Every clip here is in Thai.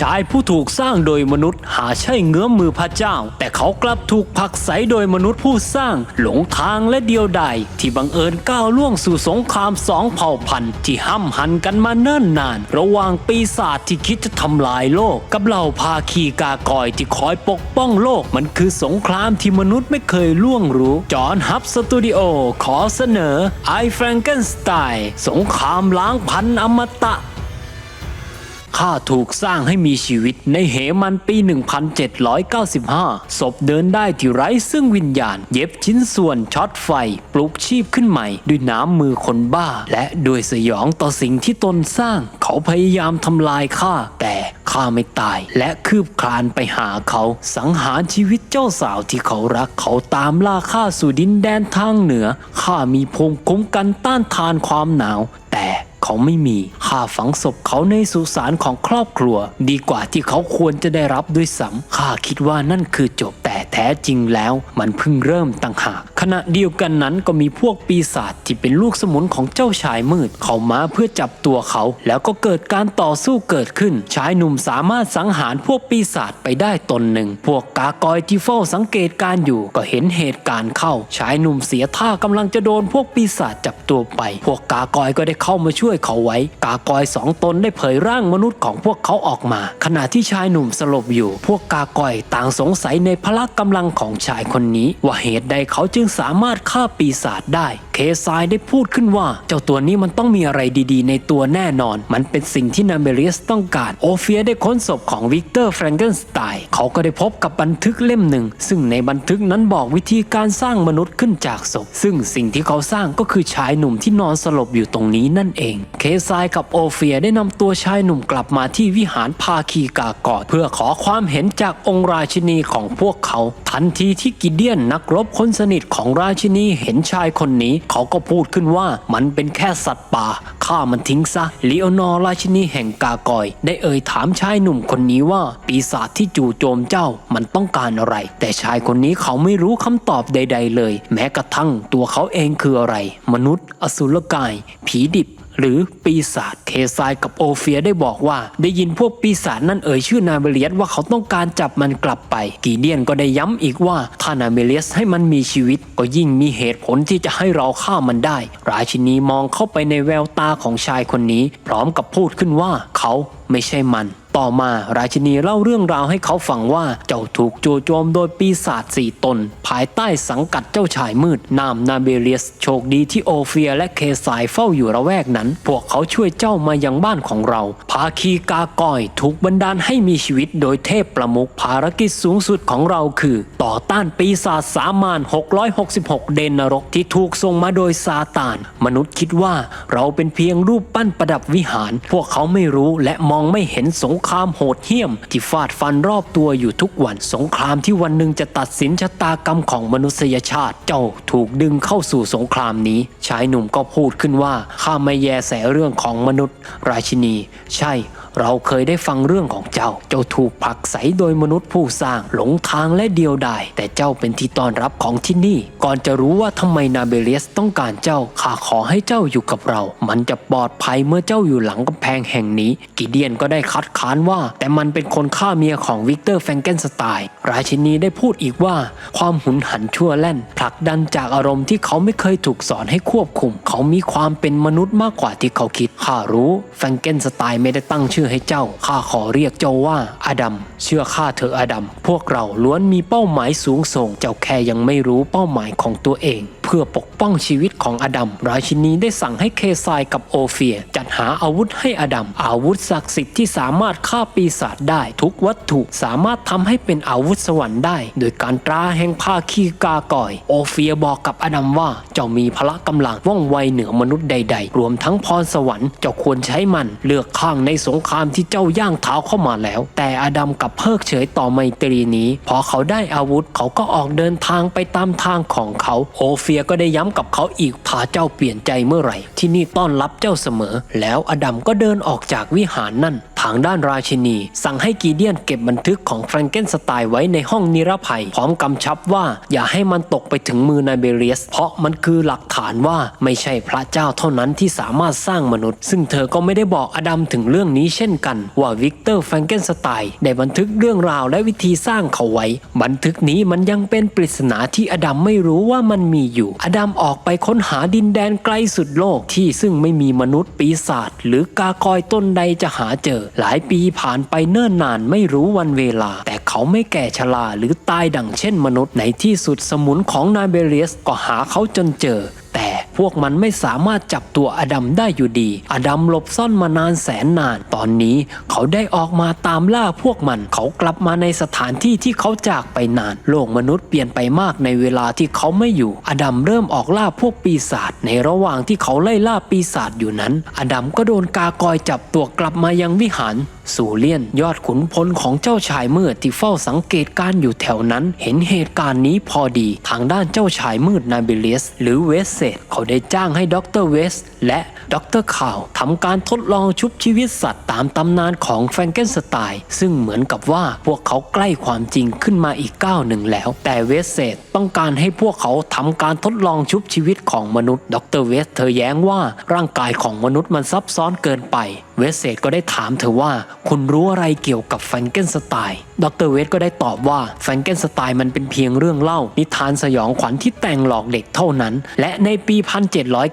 ชายผู้ถูกสร้างโดยมนุษย์หาใช่เงื้อมมือพระเจ้า แต่เขากลับถูกผลักไสโดยมนุษย์ผู้สร้าง หลงทางและเดียวดายที่บังเอิญก้าวล่วงสู่สงครามสองเผ่าพันธุ์ที่ห้ำหันกันมาเนิ่นนาน ระหว่างปีศาจที่คิดจะทำลายโลก กับเหล่าภาคีกากอยที่คอยปกป้องโลก มันคือสงครามที่มนุษย์ไม่เคยล่วงรู้จอห์นฮับสตูดิโอขอเสนอไอแฟรงเกนสไตน์สงครามล้างพันธุ์อมตะ ข้าถูกสร้างให้มีชีวิตในเหมันปี 1795 ศพเดินได้ที่ไร้ซึ่งวิญญาณ เย็บชิ้นส่วนช็อตไฟ ปลุกชีพขึ้นใหม่ ด้วยน้ำมือคนบ้า และด้วยสยองต่อสิ่งที่ตนสร้าง เขาพยายามทำลายข้าแต่ข้าไม่ตาย และคืบคลานไปหาเขา สังหารชีวิตเจ้าสาวที่เขารัก เขาตามล่าข้าสู่ดินแดนทางเหนือข้ามีภูมิคุ้มกันต้านทานความหนาว แต่ เขาไม่มีข้าฝังศพเขาในสุสานของครอบครัว ดีกว่าที่เขาควรจะได้รับด้วยซ้ำข้าคิดว่านั่นคือจบแต่แท้จริงแล้ว มันเพิ่งเริ่มต่างหาก ขณะเดียวกันนั้นก็มีพวกปีศาจที่เป็นลูกสมุนของเจ้าชายมืด เข้ามาเพื่อจับตัวเขา แล้วก็เกิดการต่อสู้เกิดขึ้น ชายหนุ่มสามารถสังหารพวกปีศาจไปได้ตนหนึ่ง พวกกากอยที่เฝ้าสังเกตการอยู่ ก็เห็นเหตุการณ์เข้า ชายหนุ่มเสียท่ากำลังจะโดนพวกปีศาจจับตัวไป พวกกากอยก็ได้เข้ามาช่วยเขาไว้ กากอยสองตนได้เผยร่างมนุษย์ของพวกเขาออกมา ขณะที่ชายหนุ่มสลบอยู่ พวกกากอยต่างสงสัยในพละกำลังของชายคนนี้ ว่าเหตุใดเขาจึงสามารถฆ่าปีศาจได้ เคซายได้พูดขึ้นว่า เจ้าตัวนี้มันต้องมีอะไรดีๆ ในตัวแน่นอน มันเป็นสิ่งที่นาเบเรียสต้องการโอเฟียได้ค้นศพของวิกเตอร์แฟรงเกนสไตน์เขาก็ได้พบกับบันทึกเล่มหนึ่ง ซึ่งในบันทึกนั้นบอกวิธีการสร้างมนุษย์ขึ้นจากศพ ซึ่งสิ่งที่เขาสร้างก็คือชายหนุ่มที่นอนสลบอยู่ตรงนี้นั่นเอง เคซายกับโอเฟียได้นำตัวชายหนุ่มกลับมาที่วิหารภาคีกากอดเพื่อขอความเห็นจากองค์ราชินีของพวกเขา ทันทีที่กิเดียนนักรบคนสนิทของของราชินีเห็นชายคนนี้ เขาก็พูดขึ้นว่ามันเป็นแค่สัตว์ป่าฆ่ามันทิ้งซะลีโอนอร์ราชินีแห่งกากอย ได้เอ่ยถามชายหนุ่มคนนี้ว่า ปีศาจที่จู่โจมเจ้ามันต้องการอะไร แต่ชายคนนี้เขาไม่รู้คำตอบใด ๆ เลย แม้กระทั่งตัวเขาเองคืออะไร มนุษย์ อสุรกาย ผีดิบ หรือปีศาจเคซายกับโอเฟียได้บอกว่า ได้ยินพวกปีศาจนั่นเอ่ยชื่อนาเบเลียสว่าเขาต้องการจับมันกลับไป กีเดียนก็ได้ย้ำอีกว่าถ้านาเบเลียสให้มันมีชีวิต ก็ยิ่งมีเหตุผลที่จะให้เราฆ่ามันได้ ราชินีมองเข้าไปในแววตาของชายคนนี้ พร้อมกับพูดขึ้นว่าเขาไม่ใช่มัน ต่อมาราชินีเล่าเรื่องราวให้เขาฟังว่าเจ้าถูกโจโจมโดยปีศาจสี่ตน ภายใต้สังกัดเจ้าชายมืด นามนาเบเลียส โชคดีที่โอเฟียและเคสายเฝ้าอยู่ระแวกนั้น พวกเขาช่วยเจ้ามายังบ้านของเรา ภาคีกากอยถูกบันดาลให้มีชีวิตโดยเทพประมุขภารกิจสูงสุดของเราคือ ต่อต้านปีศาจสามาน 666 เดนนรกที่ถูกส่งมาโดยซาตาน มนุษย์คิดว่าเราเป็นเพียงรูปปั้นประดับวิหาร พวกเขาไม่รู้และมองไม่เห็นสงครามโหดเหี้ยม ที่ฟาดฟันรอบตัวอยู่ทุกวัน สงครามที่วันหนึ่งจะตัดสินชะตากรรมของมนุษยชาติ เจ้าถูกดึงเข้าสู่สงครามนี้ ชายหนุ่มก็พูดขึ้นว่าข้าไม่แยแสเรื่องของมนุษย์ ราชินี ใช่ เราเคยได้ฟังเรื่องของเจ้า เจ้าถูกผลักไสโดยมนุษย์ผู้สร้างหลงทางและเดียวดายแต่เจ้าเป็นที่ต้อนรับของที่นี่ ก่อนจะรู้ว่าทำไมนาเบเลียสต้องการเจ้า ข้าขอให้เจ้าอยู่กับเรา มันจะปลอดภัยเมื่อเจ้าอยู่หลังกำแพงแห่งนี้ กิเดียนก็ได้คัดค้านว่า แต่มันเป็นคนฆ่าเมียของวิกเตอร์แฟรงเกนสไตน์ราชินีได้พูดอีกว่า ความหุนหันชั่วแล่น ผลักดันจากอารมณ์ที่เขาไม่เคยถูกสอนให้ควบคุม เขามีความเป็นมนุษย์มากกว่าที่เขาคิดข้ารู้แฟรงเกนสไตน์ไม่ได้ตั้งชื่อื่อให้เจ้า ข้าขอเรียกเจ้าว่าอาดัม เชื่อข้าเถอะอดัม พวกเราล้วนมีเป้าหมายสูงส่ง เจ้าแค่ยังไม่รู้เป้าหมายของตัวเอง เพื่อปกป้องชีวิตของอดัม ราชินีได้สั่งให้เคซายกับโอเฟีย จัดหาอาวุธให้อดัม อาวุธศักดิ์สิทธิ์ที่สามารถฆ่าปีศาจได้ ทุกวัตถุสามารถทำให้เป็นอาวุธสวรรค์ได้ โดยการตราแห่งภาคีกากอย โอเฟียบอกกับอดัมว่าเจ้ามีพละกำลังว่องไวเหนือมนุษย์ใด ๆ รวมทั้งพรสวรรค์เจ้าควรใช้มันเลือกข้างในสงคครามที่เจ้าย่างเท้าเข้ามาแล้ว แต่อดัมกับเพิกเฉยต่อไมตรีนี้ พอเขาได้อาวุธเขาก็ออกเดินทางไปตามทางของเขาโอเฟียก็ได้ย้ำกับเขาอีกถ้าเจ้าเปลี่ยนใจเมื่อไหร่ ที่นี่ต้อนรับเจ้าเสมอ แล้วอดัมก็เดินออกจากวิหารนั่นททางด้านราชินี สั่งให้กีเดียนเก็บบันทึกของแฟรงเกนสไตน์ไว้ในห้องนิรภัย พร้อมกำชับว่าอย่าให้มันตกไปถึงมือนายเบเรียส เพราะมันคือหลักฐานว่าไม่ใช่พระเจ้าเท่านั้นที่สามารถสร้างมนุษย์ ซึ่งเธอก็ไม่ได้บอกอดัมถึงเรื่องนี้เช่นกันว่าวิกเตอร์แฟรงเกนสไตน์ได้บันทึกเรื่องราวและวิธีสร้างเขาไว้ บันทึกนี้มันยังเป็นปริศนาที่อดัมไม่รู้ว่ามันมีอยู่ อดัมออกไปค้นหาดินแดนไกลสุดโลกที่ซึ่งไม่มีมนุษย์ปีศาจหรือกากอยต้นใดจะหาเจอ หลายปีผ่านไปเนิ่นนานไม่รู้วันเวลา แต่เขาไม่แก่ชราหรือตายดังเช่นมนุษย์ในที่สุดสมุนของนาเบเรียสก็หาเขาจนเจอ แต่พวกมันไม่สามารถจับตัวอดัมได้อยู่ดี อดัมหลบซ่อนมานานแสนนาน ตอนนี้เขาได้ออกมาตามล่าพวกมัน เขากลับมาในสถานที่ที่เขาจากไปนาน โลกมนุษย์เปลี่ยนไปมากในเวลาที่เขาไม่อยู่ อดัมเริ่มออกล่าพวกปีศาจ ในระหว่างที่เขาไล่ล่าปีศาจอยู่นั้น อดัมก็โดนกากอยจับตัวกลับมายังวิหารสูเลียนยอดขุนพลของเจ้าชายมืดที่เฝ้าสังเกตการ์อยู่แถวนั้น เห็นเหตุการณ์นี้พอดี ทางด้านเจ้าชายมืดนาบิเลสหรือเวสเซตเขาได้จ้างให้ดรเวสและดรข่าวทำการทดลองชุบชีวิตสัตว์ตามตำนานของแฟรงเกนสไตน์ซึ่งเหมือนกับว่าพวกเขาใกล้ความจริงขึ้นมาอีกก้าวหนึ่งแล้ว แต่เวสเซตต้องการให้พวกเขาทำการทดลองชุบชีวิตของมนุษย์ ดรเวสเธอแย้งว่าร่างกายของมนุษย์มันซับซ้อนเกินไป เวสเซตก็ได้ถามเธอว่าคุณรู้อะไรเกี่ยวกับแฟรงเกนสไตน์ดรเวสก็ได้ตอบว่าแฟรงเกนสไตน์มันเป็นเพียงเรื่องเล่า นิทานสยองขวัญที่แต่งหลอกเด็กเท่านั้น และในปี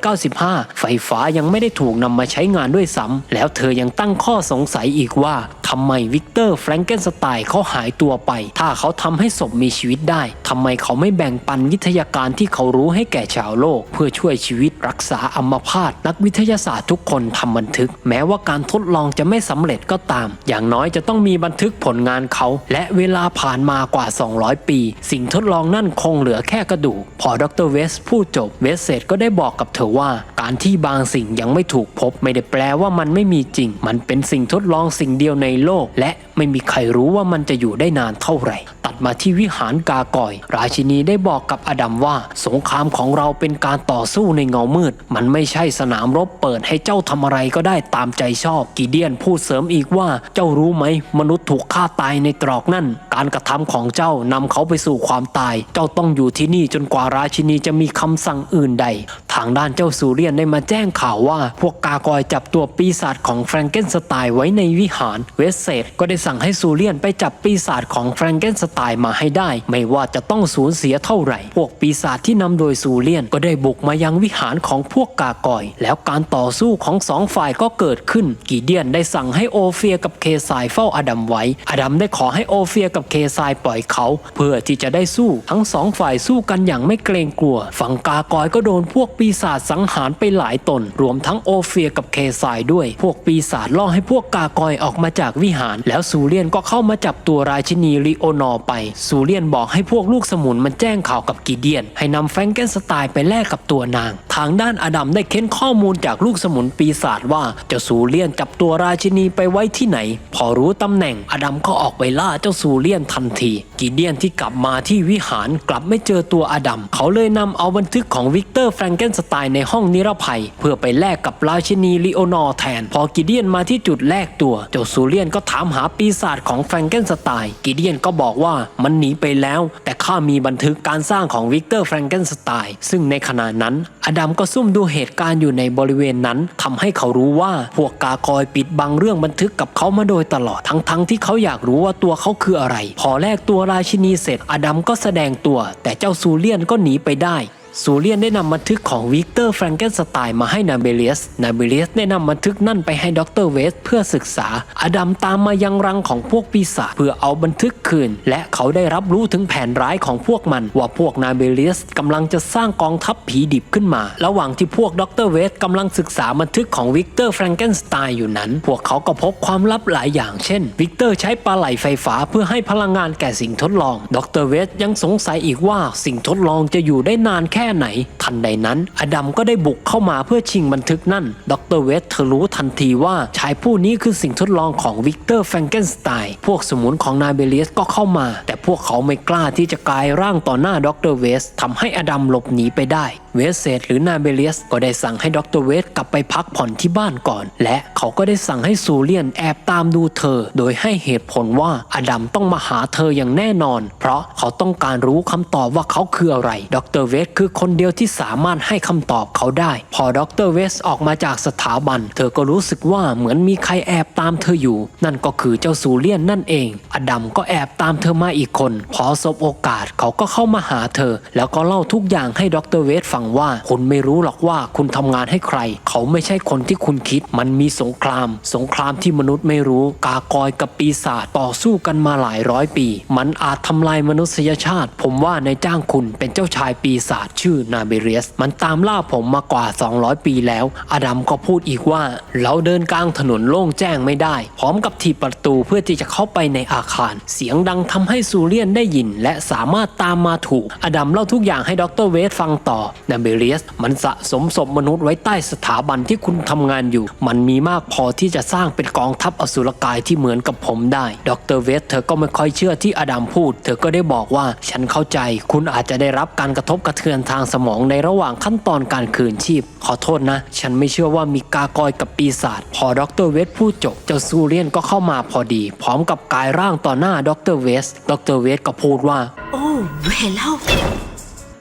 1795 ไฟฟ้ายังไม่ได้ถูกนำมาใช้งานด้วยซ้ำแล้วเธอยังตั้งข้อสงสัยอีกว่าทำไมวิกเตอร์แฟรงเกนสไตน์เขาหายตัวไป ถ้าเขาทำให้ศพมีชีวิตได้ทำไมเขาไม่แบ่งปันวิทยาการที่เขารู้ให้แก่ชาวโลก เพื่อช่วยชีวิตรักษาอัมพาตนักวิทยาศาสตร์ทุกคนทำบันทึก แม้ว่าการทดลองจะไม่สำเร็จก็ตาม อย่างน้อยจะต้องมีบันทึกผลงานเขา และเวลาผ่านมากว่า 200 ปี สิ่งทดลองนั่นคงเหลือแค่กระดูก พอดรเวสพูดจบ เวสเซตก็ได้บอกกับเธอว่า การที่บางสิ่งยังไม่ถูกพบ ไม่ได้แปลว่ามันไม่มีจริง มันเป็นสิ่งทดลองสิ่งเดียวในโลก และ ไม่มีใครรู้ว่ามันจะอยู่ได้นานเท่าไหร่ ตัดมาที่วิหารกากอย ราชินีได้บอกกับอดัมว่า สงครามของเราเป็นการต่อสู้ในเงามืด มันไม่ใช่สนามรบเปิดให้เจ้าทำอะไรก็ได้ตามใจชอบ กีเดียนพูดเสริมอีกว่าเจ้ารู้ไหม มนุษย์ถูกฆ่าตายในตรอกนั่น การกระทำของเจ้านำเขาไปสู่ความตาย เจ้าต้องอยู่ที่นี่จนกว่าราชินีจะมีคำสั่งอื่นใด ทางด้านเจ้าซูเรียนได้มาแจ้งข่าวว่า พวกกากอยจับตัวปีศาจของแฟรงเกนสไตน์ไว้ในวิหารเวสเซตก็ได้สั่งให้ซูเรียนไปจับปีศาจของแฟรงเกนสไตน์มาให้ได้ ไม่ว่าจะต้องสูญเสียเท่าไหร่ พวกปีศาจที่นำโดยซูเลียนก็ได้บุกมายังวิหารของพวกกากอย แล้วการต่อสู้ของสองฝ่ายก็เกิดขึ้น กีเดียนได้สั่งให้โอเฟียกับเคซายเฝ้าอดัมไว้ อดัมได้ขอให้โอเฟียกับเคซายปล่อยเขา เพื่อที่จะได้สู้ทั้งสองฝ่ายสู้กันอย่างไม่เกรงกลัว ฝั่งกากอยก็โดนพวกปีศาจสังหารไปหลายตน รวมทั้งโอเฟียกับเคซายด้วย พวกปีศาจล่อให้พวกกากอยออกมาจากวิหารแล้วซูเลียนก็เข้ามาจับตัวราชินีลีโอนอร์ไป ซูเลียนบอกให้พวกลูกสมุนมันแจ้งข่าวกับกีเดียน ให้นำแฟรงเกนสไตน์ไปแลกกับตัวนาง ทางด้านอดัมได้เค้นข้อมูลจากลูกสมุนปีศาจว่าเจ้าซูเลียนจับตัวราชินีไปไว้ที่ไหน พอรู้ตำแหน่งอดัมก็ออกไปล่าเจ้าซูเลียนทันที กีเดียนที่กลับมาที่วิหารกลับไม่เจอตัวอดัมเขาเลยนำเอาบันทึกของวิกเตอร์แฟรงเกนสไตน์ในห้องนิรภัย เพื่อไปแลกกับราชินีลีโอนอร์แทน พอกิเดียนมาที่จุดแลกตัวเจ้าซูเลียนก็ถามหาปีศาจของแฟรงเกนสไตน์กิเดียนก็บอกว่ามันหนีไปแล้ว แต่ข้ามีบันทึกการสร้างของวิกเตอร์แฟรงเกนสไตน์ซึ่งในขณะนั้น อดัมก็ซุ่มดูเหตุการณ์อยู่ในบริเวณนั้นทำให้เขารู้ว่าพวกกากอยปิดบังเรื่องบันทึกกับเขามาโดยตลอดทั้งๆทที่เขาอยากรู้ว่าตัวเขาคืออะไร พอแลกตัวราชินีเสร็จ อดัมก็แสดงตัว แต่เจ้าซูเลียนก็หนีไปได้ ซูเลียนได้นำบันทึกของวิกเตอร์แฟรงเกนสไตน์มาให้นาเบเลียส นาเบเลียสได้นำบันทึกนั่นไปให้ด็อกเตอร์เวสเพื่อศึกษา อดัมตามมายังรังของพวกปีศาจเพื่อเอาบันทึกคืน และเขาได้รับรู้ถึงแผนร้ายของพวกมัน ว่าพวกนาเบเลียสกำลังจะสร้างกองทัพผีดิบขึ้นมา ระหว่างที่พวกด็อกเตอร์เวสกำลังศึกษาบันทึกของวิกเตอร์แฟรงเกนสไตน์อยู่นั้น พวกเขาก็พบความลับหลายอย่าง เช่น วิกเตอร์ใช้ปลาไหลไฟฟ้าเพื่อให้พลังงานแก่สิ่งทดลองด็อกเตอร์เวสยังสงสัยอีกว่าสิ่งทดลองจะอยู่ได้นานแค่ไหน ทันใดนั้นอดัมก็ได้บุกเข้ามาเพื่อชิงบันทึกนั่น ดรเวสเธอรู้ทันทีว่าชายผู้นี้คือสิ่งทดลองของวิกเตอร์แฟรงเกนสไตน์พวกสมุนของนายเบเลียสก็เข้ามา แต่พวกเขาไม่กล้าที่จะกลายร่างต่อหน้าดรเวสทำให้อดัมหลบหนีไปได้ เวสเซตหรือนาเบเลียสก็ได้สั่งให้ดรเวสกลับไปพักผ่อนที่บ้านก่อน และเขาก็ได้สั่งให้ซูเลียนแอบตามดูเธอ โดยให้เหตุผลว่าอดัมต้องมาหาเธออย่างแน่นอน เพราะเขาต้องการรู้คำตอบว่าเขาคืออะไร ดรเวสคือคนเดียวที่สามารถให้คำตอบเขาได้ พอดรเวสออกมาจากสถาบัน เธอก็รู้สึกว่าเหมือนมีใครแอบตามเธออยู่ นั่นก็คือเจ้าซูเลียนนั่นเอง อดัมก็แอบตามเธอมาอีกคน พอสบโอกาสเขาก็เข้ามาหาเธอ แล้วก็เล่าทุกอย่างให้ดรเวสฟังว่าคุณไม่รู้หรอกว่าคุณทำงานให้ใคร เขาไม่ใช่คนที่คุณคิด มันมีสงคราม สงครามที่มนุษย์ไม่รู้ กากอยกับปีศาจต่อสู้กันมาหลายร้อยปี มันอาจทำลายมนุษยชาติ ผมว่าในายจ้างคุณเป็นเจ้าชายปีศาจชื่อนาเบเรียส มันตามล่าผมมากว่า 200 ปีแล้ว อดัมก็พูดอีกว่า เราเดินกลางถนนโล่งแจ้งไม่ได้ พร้อมกับถีบประตูเพื่อที่จะเข้าไปในอาคาร เสียงดังทำให้ซูเลียนได้ยิน และสามารถตามมาถูก อดัมเล่าทุกอย่างให้ดรเวสฟังต่อนาเบเรียส มันสะสมศพมนุษย์ไว้ใต้สถาบันที่คุณทำงานอยู่ มันมีมากพอที่จะสร้างเป็นกองทัพอสุรกายที่เหมือนกับผมได้ ดรเวสเธอก็ไม่ค่อยเชื่อที่อดัมพูด เธอก็ได้บอกว่าฉันเข้าใจ คุณอาจจะได้รับการกระทบกระเทือนทางสมองในระหว่างขั้นตอนการคืนชีพ ขอโทษนะ ฉันไม่เชื่อว่ามีกากอยกับปีศาจพอดรเวสพูดจบเจ้าซูเรียนก็เข้ามาพอดี พร้อมกับกายร่างต่อหน้าดรเวส ดรเวสก็พูดว่า โอ้เวลา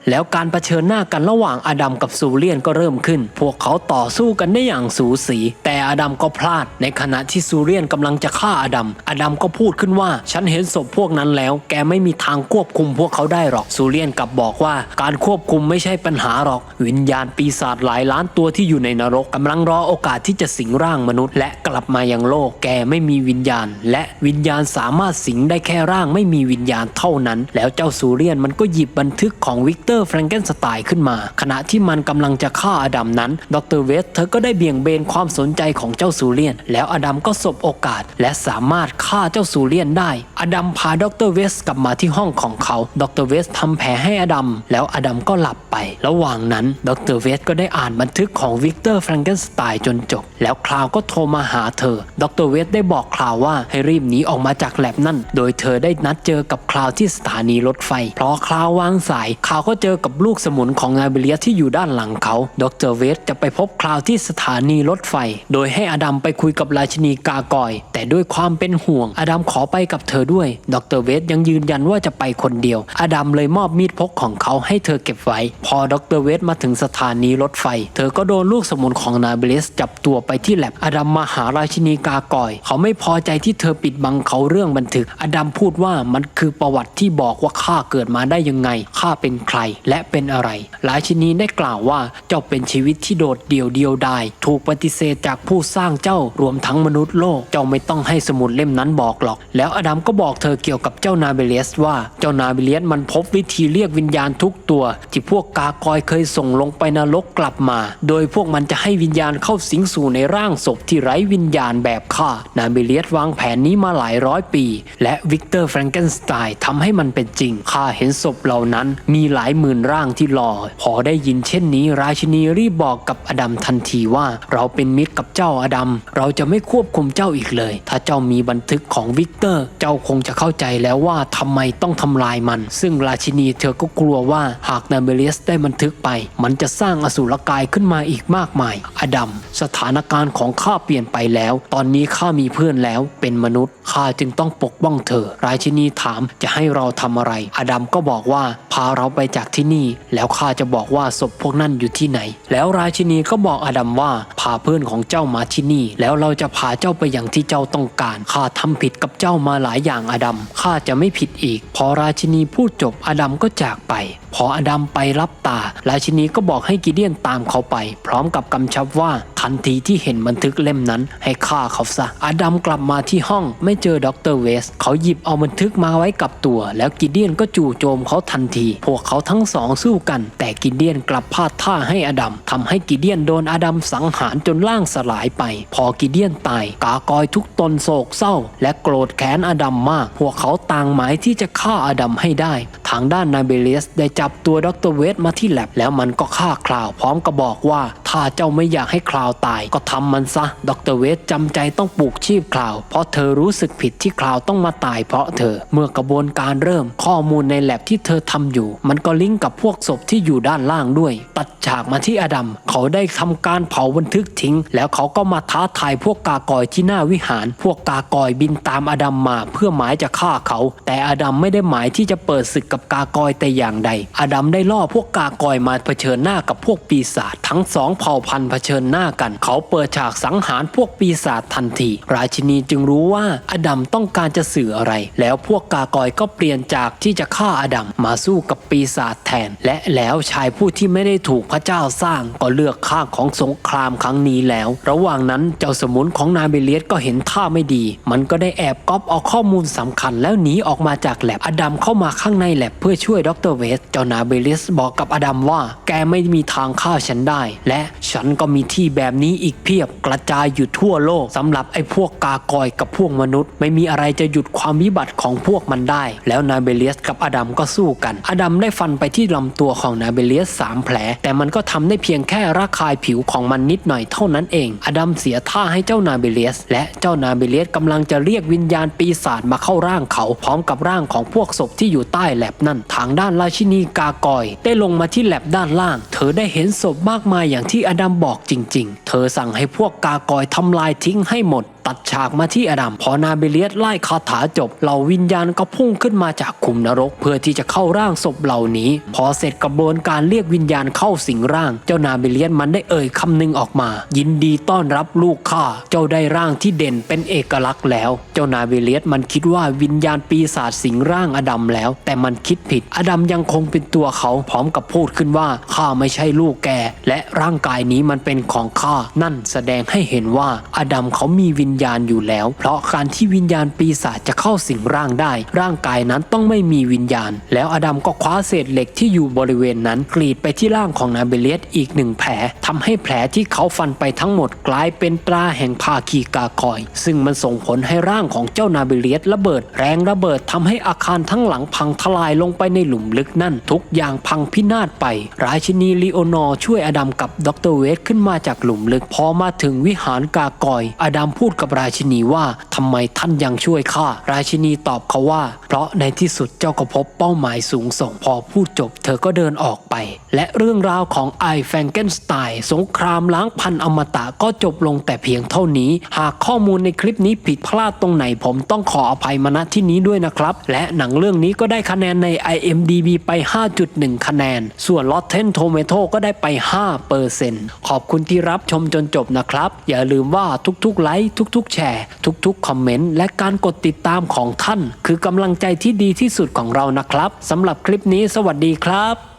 แล้วการรเผชิญหน้ากันระหว่างอดัมกับซูเลียนก็เริ่มขึ้น พวกเขาต่อสู้กันได้อย่างสูสี แต่อดัมก็พลาด ในขณะที่ซูเลียนกำลังจะฆ่าอดัม อดัมก็พูดขึ้นว่า ฉันเห็นศพพวกนั้นแล้ว แกไม่มีทางควบคุมพวกเขาได้หรอก ซูเลียนกลับบอกว่า การควบคุมไม่ใช่ปัญหาหรอก วิญญาณปีศาจหลายล้านตัวที่อยู่ในนรกกำลังรอโอกาสที่จะสิงร่างมนุษย์ และกลับมายังโลก แกไม่มีวิญญาณ และวิญญาณสามารถสิงได้แค่ร่างไม่มีวิญญาณเท่านั้น แล้วเจ้าซูเลียนมันก็หยิบบันทึกของวิกเตอร์แฟรงเกนสไตน์ขึ้นมา ขณะที่มันกำลังจะฆ่าอดัมนั้น ดรเวสเธอก็ได้เบี่ยงเบนความสนใจของเจ้าซูเลียน แล้วอดัมก็สบโอกาส และสามารถฆ่าเจ้าซูเลียนได้ อดัมพาดรเวสกลับมาที่ห้องของเขา ดรเวสทำแผลให้อดัม แล้วอดัมก็หลับไป ระหว่างนั้น ดรเวสก็ได้อ่านบันทึกของวิกเตอร์แฟรงเกนสไตน์จนจบ แล้วคลาวก็โทรมาหาเธอ ดรเวสได้บอกคลาวว่าให้รีบหนีออกมาจากแลบนั่น โดยเธอได้นัดเจอกับคลาวที่สถานีรถไฟ เพราะคลาววางสายคลาวก็เจอกับลูกสมุนของนายเบเลียที่อยู่ด้านหลังเขา ดรเวสจะไปพบคลาวที่สถานีรถไฟ โดยให้อดัมไปคุยกับราชินีกากอย แต่ด้วยความเป็นห่วง อดัมขอไปกับเธอด้วย ดรเวสยังยืนยันว่าจะไปคนเดียว อดัมเลยมอบมีดพกของเขาให้เธอเก็บไว้ พอดรเวสมาถึงสถานีรถไฟ เธอก็โดนลูกสมุนของนาเบเลสจับตัวไปที่แลบอดัมมาหาราชินีกากอย เขาไม่พอใจที่เธอปิดบังเขาเรื่องบันทึก อดัมพูดว่ามันคือประวัติที่บอกว่าข้าเกิดมาได้ยังไงข้าเป็นใครและเป็นอะไรรายชินีได้กล่าวว่าเจ้าเป็นชีวิตที่โดดเดี่ยวเดียวดายถูกปฏิเสธจากผู้สร้างเจ้ารวมทั้งมนุษย์โลกเจ้าไม่ต้องให้สมุดเล่มนั้นบอกหรอก แล้วอดัมก็บอกเธอเกี่ยวกับเจ้านาเบเลียสว่าเจ้านาเบเลียสมันพบวิธีเรียกวิญญาณทุกตัว ที่พวกกากอยเคยส่งลงไปนรกกลับมา โดยพวกมันจะให้วิญญาณเข้าสิงสู่ในร่างศพที่ไร้วิญญาณแบบข้านาเบเลียสวางแผนนี้มาหลายร้อยปี และวิกเตอร์แฟรงเกนสไตน์ทำให้มันเป็นจริงข้าเห็นศพเหล่านั้นมีหลายมื่นร่างที่รอ พอได้ยินเช่นนี้ ราชินีรีบบอกกับอดัมทันทีว่า เราเป็นมิตรกับเจ้าอดัม เราจะไม่ควบคุมเจ้าอีกเลย ถ้าเจ้ามีบันทึกของวิกเตอร์ เจ้าคงจะเข้าใจแล้วว่าทำไมต้องทำลายมัน ซึ่งราชินีเธอก็กลัวว่าหากนาเบเลียสได้บันทึกไป มันจะสร้างอสูรกายขึ้นมาอีกมากมาย อดัม สถานการณ์ของข้าเปลี่ยนไปแล้ว ตอนนี้ข้ามีเพื่อนแล้วเป็นมนุษย์ข้าจึงต้องปกป้องเธอ ราชินีถามจะให้เราทำอะไร อดัมก็บอกว่าพาเราไปจากที่นี่ แล้วข้าจะบอกว่าศพพวกนั้นอยู่ที่ไหน แล้วราชินีก็บอกอดัมว่าพาเพื่อนของเจ้ามาที่นี่ แล้วเราจะพาเจ้าไปอย่างที่เจ้าต้องการข้าทำผิดกับเจ้ามาหลายอย่างอดัมข้าจะไม่ผิดอีก พอราชินีพูดจบอดัมก็จากไป พออดัมไปรับตา ราชินีก็บอกให้กิเดียนตามเขาไป พร้อมกับกำชับว่าทันทีที่เห็นบันทึกเล่มนั้นให้ฆ่าเขาซะอดัมกลับมาที่ห้องไม่เจอดรเวส เขาหยิบเอาบันทึกมาไว้กับตัว แล้วกิเดียนก็จู่โจมเขาทันที พวกเขาทั้งสองสู้กัน แต่กิเดียนกลับพลาดท่าให้อดัมทำให้กิเดียนโดนอดัมสังหารจนร่างสลายไป พอกิเดียนตาย กากอยทุกตนโศกเศร้า และโกรธแค้นอดัมมาก พวกเขาต่างหมายที่จะฆ่าอดัมให้ได้ ทางด้านนาเบเลสได้จับตัวดรเวสมาที่แลบแล้วมันก็ฆ่าคลาวพร้อมกับบอกว่า ถ้าเจ้าไม่อยากให้คลาวตาย ก็ทำมันซะ ดรเวสจำใจต้องปลูกชีพคลาว เพราะเธอรู้สึกผิดที่คลาวต้องมาตายเพราะเธอ เมื่อกระบวนการเริ่มข้อมูลในแลบที่เธอทำอยู่ มันก็ลิงก์กับพวกศพที่อยู่ด้านล่างด้วย ตัดฉากมาที่อดัม เขาได้ทำการเผาบันทึกทิ้ง แล้วเขาก็มาท้าทายพวกกากอยที่หน้าวิหาร พวกกากอยบินตามอดัมมา เพื่อหมายจะฆ่าเขา แต่อดัมไม่ได้หมายที่จะเปิดศึกกับกากอยแต่อย่างใด อดัมได้ล่อพวกกากอยมาเผชิญหน้ากับพวกปีศาจทั้งสองเผาพันธุ์เผชิญหน้ากัน เขาเปิดฉากสังหารพวกปีศาจทันที ราชินีจึงรู้ว่าอดัมต้องการจะสื่ออะไร แล้วพวกกากอยก็เปลี่ยนจากที่จะฆ่าอดัมมาสู้กับปีศาจแทน และแล้วชายผู้ที่ไม่ได้ถูกพระเจ้าสร้างก็เลือกข้างของสงครามครั้งนี้แล้ว ระหว่างนั้นเจ้าสมุนของนาเบเลียสก็เห็นท่าไม่ดี มันก็ได้แอบก๊อปเอาข้อมูลสำคัญ แล้วหนีออกมาจากแลบอดัมเข้ามาข้างในแลบเพื่อช่วยดรเวส เจ้านาเบเลียสบอกกับอดัมว่า แกไม่มีทางฆ่าฉันได้ และฉันก็มีที่แบบนี้อีกเพียบกระจายอยู่ทั่วโลกสำหรับไอ้พวกกากอยกับพวกมนุษย์ ไม่มีอะไรจะหยุดความวิบัติของพวกมันได้ แล้วนาเบเลียสกับอดัมก็สู้กัน อดัมได้ฟันไปที่ลำตัวของนาเบเลียสสามแผล แต่มันก็ทำได้เพียงแค่ระคายผิวของมันนิดหน่อยเท่านั้นเอง อดัมเสียท่าให้เจ้านาเบเลียส และเจ้านาเบเลียสกำลังจะเรียกวิญญาณปีศาจมาเข้าร่างเขา พร้อมกับร่างของพวกศพที่อยู่ใต้แลบนั่น ทางด้านราชินีกากอย ได้ลงมาที่แลบด้านล่าง เธอได้เห็นศพมากมายอย่างที่ที่อดัมบอกจริง ๆ เธอสั่งให้พวกกากอยทำลายทิ้งให้หมด ตัดฉากมาที่อดัมพอนาเบเลียสไล่คาถาจบ เหล่าวิญญาณก็พุ่งขึ้นมาจากขุมนรก เพื่อที่จะเข้าร่างศพเหล่านี้ พอเสร็จกระบวนการเรียกวิญญาณเข้าสิงร่าง เจ้านาเบเลียสมันได้เอ่ยคำหนึงออกมา ยินดีต้อนรับลูกข้าเจ้าได้ร่างที่เด่นเป็นเอกลักษณ์แล้ว เจ้านาเบเลียสมันคิดว่าวิญญาณปีศาจสิงร่างอดัมแล้ว แต่มันคิดผิด อดัมยังคงเป็นตัวเขาพร้อมกับพูดขึ้นว่าข้าไม่ใช่ลูกแกและร่างกายนี้มันเป็นของข้านั่นแสดงให้เห็นว่าอดัมเขามีวิญญาณอยู่แล้ว เพราะการที่วิญญาณปีศาจจะเข้าสิงร่างได้ ร่างกายนั้นต้องไม่มีวิญญาณ แล้วอดัมก็คว้าเศษเหล็กที่อยู่บริเวณนั้นกรีดไปที่ร่างของนาเบเลียสอีกหนึ่งแผลทำให้แผลที่เขาฟันไปทั้งหมดกลายเป็นตราแห่งภาคีกาคอย ซึ่งมันส่งผลให้ร่างของเจ้านาเบเลียสระเบิด แรงระเบิดทำให้อาคารทั้งหลังพังทลายลงไปในหลุมลึกนั่น ทุกอย่างพังพินาศไป ราชินีลีโอนอร์ช่วยอดัมกับดรเวสขึ้นมาจากหลุมลึกพอมาถึงวิหารกากอย อดัมพูดกับราชินีว่าทำไมท่านยังช่วยข้าราชินีตอบเขาว่า เพราะในที่สุดเจ้าก็พบเป้าหมายสูงส่งพอพูดจบ เธอก็เดินออกไป และเรื่องราวของไอแฟงเกนสไตน์สงครามล้างพันอมตะก็จบลงแต่เพียงเท่านี้ หากข้อมูลในคลิปนี้ผิดพลาดตรงไหนผมต้องขออภัยมาณที่นี้ด้วยนะครับ และหนังเรื่องนี้ก็ได้คะแนนใน IMDB ไป 5.1 คะแนน ส่วน Rotten Tomato ก็ได้ไป5เปอร์เซ็นขอบคุณที่รับชมจนจบนะครับ อย่าลืมว่าทุกๆไลค์ทุกทุกๆ แชร์ ทุกๆ คอมเมนต์ และการกดติดตามของท่าน คือกำลังใจที่ดีที่สุดของเรานะครับสำหรับคลิปนี้สวัสดีครับ